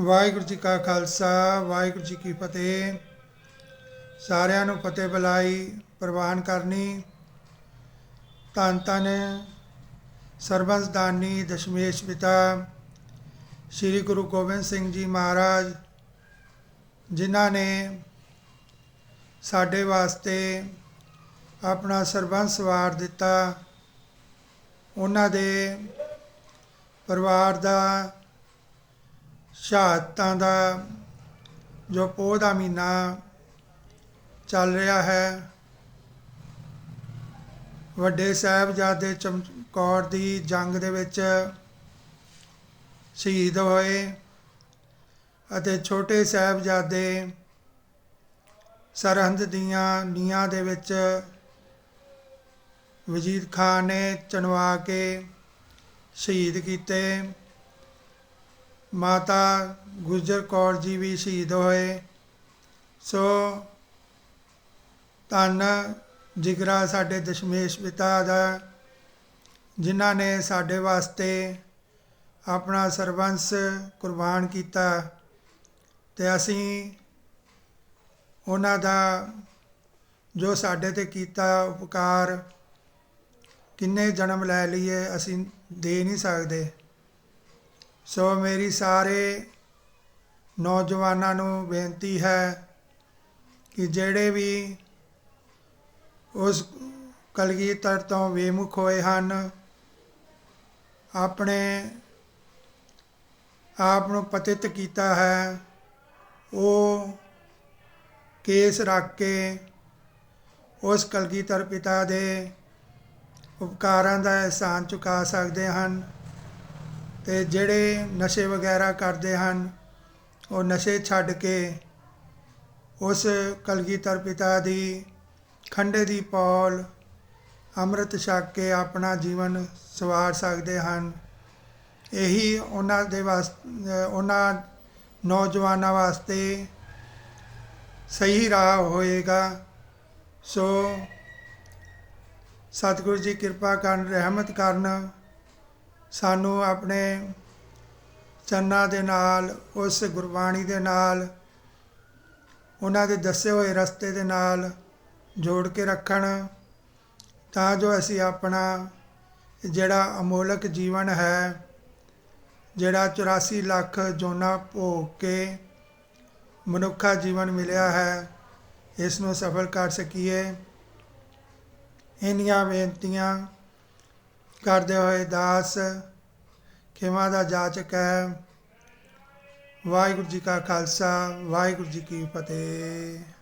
ਵਾਹਿਗੁਰੂ ਜੀ ਕਾ ਖਾਲਸਾ, ਵਾਹਿਗੁਰੂ ਜੀ ਕੀ ਫਤਿਹ। ਸਾਰਿਆਂ ਨੂੰ ਫਤਿਹ ਬੁਲਾਈ, ਪ੍ਰਵਾਨ ਕਰਨੀ। ਧੰਨ ਧੰਨ ਸਰਬੰਸਦਾਨੀ ਦਸ਼ਮੇਸ਼ ਪਿਤਾ, ਸ੍ਰੀ ਗੁਰੂ ਗੋਬਿੰਦ ਸਿੰਘ ਜੀ ਮਹਾਰਾਜ, ਜਿਨ੍ਹਾਂ ਨੇ ਸਾਡੇ ਵਾਸਤੇ ਆਪਣਾ ਸਰਬੰਸ ਵਾਰ ਦਿੱਤਾ। ਉਹਨਾਂ ਦੇ ਪਰਿਵਾਰ ਦਾ ਸ਼ਹਾਦਤਾਂ ਦਾ ਜੋ ਪੋਹ ਦਾ ਮਹੀਨਾ ਚੱਲ ਰਿਹਾ ਹੈ, ਵੱਡੇ ਸਾਹਿਬਜ਼ਾਦੇ ਚਮਕੌਰ ਦੀ ਜੰਗ ਦੇ ਵਿੱਚ ਸ਼ਹੀਦ ਹੋਏ ਅਤੇ ਛੋਟੇ ਸਾਹਿਬਜ਼ਾਦੇ ਸਰਹੰਦ ਦੀਆਂ ਨੀਹਾਂ ਦੇ ਵਿੱਚ ਵਜੀਦ ਖਾਨ ਨੇ ਚਣਵਾ ਕੇ ਸ਼ਹੀਦ ਕੀਤੇ। ਮਾਤਾ ਗੁਜਰ ਕੌਰ ਜੀ ਵੀ ਸ਼ਹੀਦ ਹੋਏ। ਸੋ ਧੰਨ ਜਿਗਰਾ ਸਾਡੇ ਦਸ਼ਮੇਸ਼ ਪਿਤਾ ਦਾ, ਜਿਨ੍ਹਾਂ ਨੇ ਸਾਡੇ ਵਾਸਤੇ ਆਪਣਾ ਸਰਬੰਸ ਕੁਰਬਾਨ ਕੀਤਾ ਤੇ ਅਸੀਂ ਉਹਨਾਂ ਦਾ ਜੋ ਸਾਡੇ ਤੇ ਕੀਤਾ ਉਪਕਾਰ, ਕਿੰਨੇ ਜਨਮ ਲੈ ਲਈਏ ਅਸੀਂ ਦੇ ਨਹੀਂ ਸਕਦੇ। ਸੋ ਮੇਰੀ ਸਾਰੇ ਨੌਜਵਾਨਾਂ ਨੂੰ ਬੇਨਤੀ ਹੈ ਕਿ ਜਿਹੜੇ ਵੀ ਉਸ ਕਲਗੀਧਰ ਤੋਂ ਵਿਮੁਖ ਹੋਏ ਹਨ, ਆਪਣੇ ਆਪ ਨੂੰ ਪਤਿਤ ਕੀਤਾ ਹੈ। ਉਹ ਕੇਸ ਰੱਖ ਕੇ ਉਸ ਕਲਗੀਧਰ ਪਿਤਾ ਦੇ ਉਪਕਾਰਾਂ ਦਾ ਅਹਿਸਾਨ ਚੁਕਾ ਸਕਦੇ ਹਨ। ਅਤੇ ਜਿਹੜੇ ਨਸ਼ੇ ਵਗੈਰਾ ਕਰਦੇ ਹਨ, ਉਹ ਨਸ਼ੇ ਛੱਡ ਕੇ ਉਸ ਕਲਗੀਧਰ ਪਿਤਾ ਦੀ ਖੰਡੇ ਦੀ ਪੌਲ ਅੰਮ੍ਰਿਤ ਛਕ ਕੇ ਆਪਣਾ ਜੀਵਨ ਸਵਾਰ ਸਕਦੇ ਹਨ। ਇਹੀ ਉਹਨਾਂ ਦੇ ਵਾਸਤੇ ਉਹਨਾਂ ਨੌਜਵਾਨਾਂ ਵਾਸਤੇ ਸਹੀ ਰਾਹ ਹੋਏਗਾ। ਸੋ ਸਤਿਗੁਰੂ ਜੀ ਕਿਰਪਾ ਕਰਨ, ਰਹਿਮਤ ਕਰਨ ਸਾਨੂੰ ਆਪਣੇ ਚੰਨਾਂ ਦੇ ਨਾਲ, ਉਸ ਗੁਰਬਾਣੀ ਦੇ ਨਾਲ, ਉਹਨਾਂ ਦੇ ਦੱਸੇ ਹੋਏ ਰਸਤੇ ਦੇ ਨਾਲ ਜੋੜ ਕੇ ਰੱਖਣ, ਤਾਂ ਜੋ ਅਸੀਂ ਆਪਣਾ ਜਿਹੜਾ ਅਮੋਲਕ ਜੀਵਨ ਹੈ, ਜਿਹੜਾ 84 ਲੱਖ ਜੋਨਾ ਭੋਗ ਕੇ ਮਨੁੱਖਾ ਜੀਵਨ ਮਿਲਿਆ ਹੈ, ਇਸ ਨੂੰ ਸਫਲ ਕਰ ਸਕੀਏ। ਇੰਨੀਆਂ ਬੇਨਤੀਆਂ ਕਰਦੇ ਹੋਏ ਦਾਸ, ਖਿਮਾ ਦਾ ਜਾਚਕ ਹੈ ਵਾਹਿਗੁਰੂ ਜੀ ਕਾ ਖਾਲਸਾ, ਵਾਹਿਗੁਰੂ ਜੀ ਕੀ ਫਤਿਹ।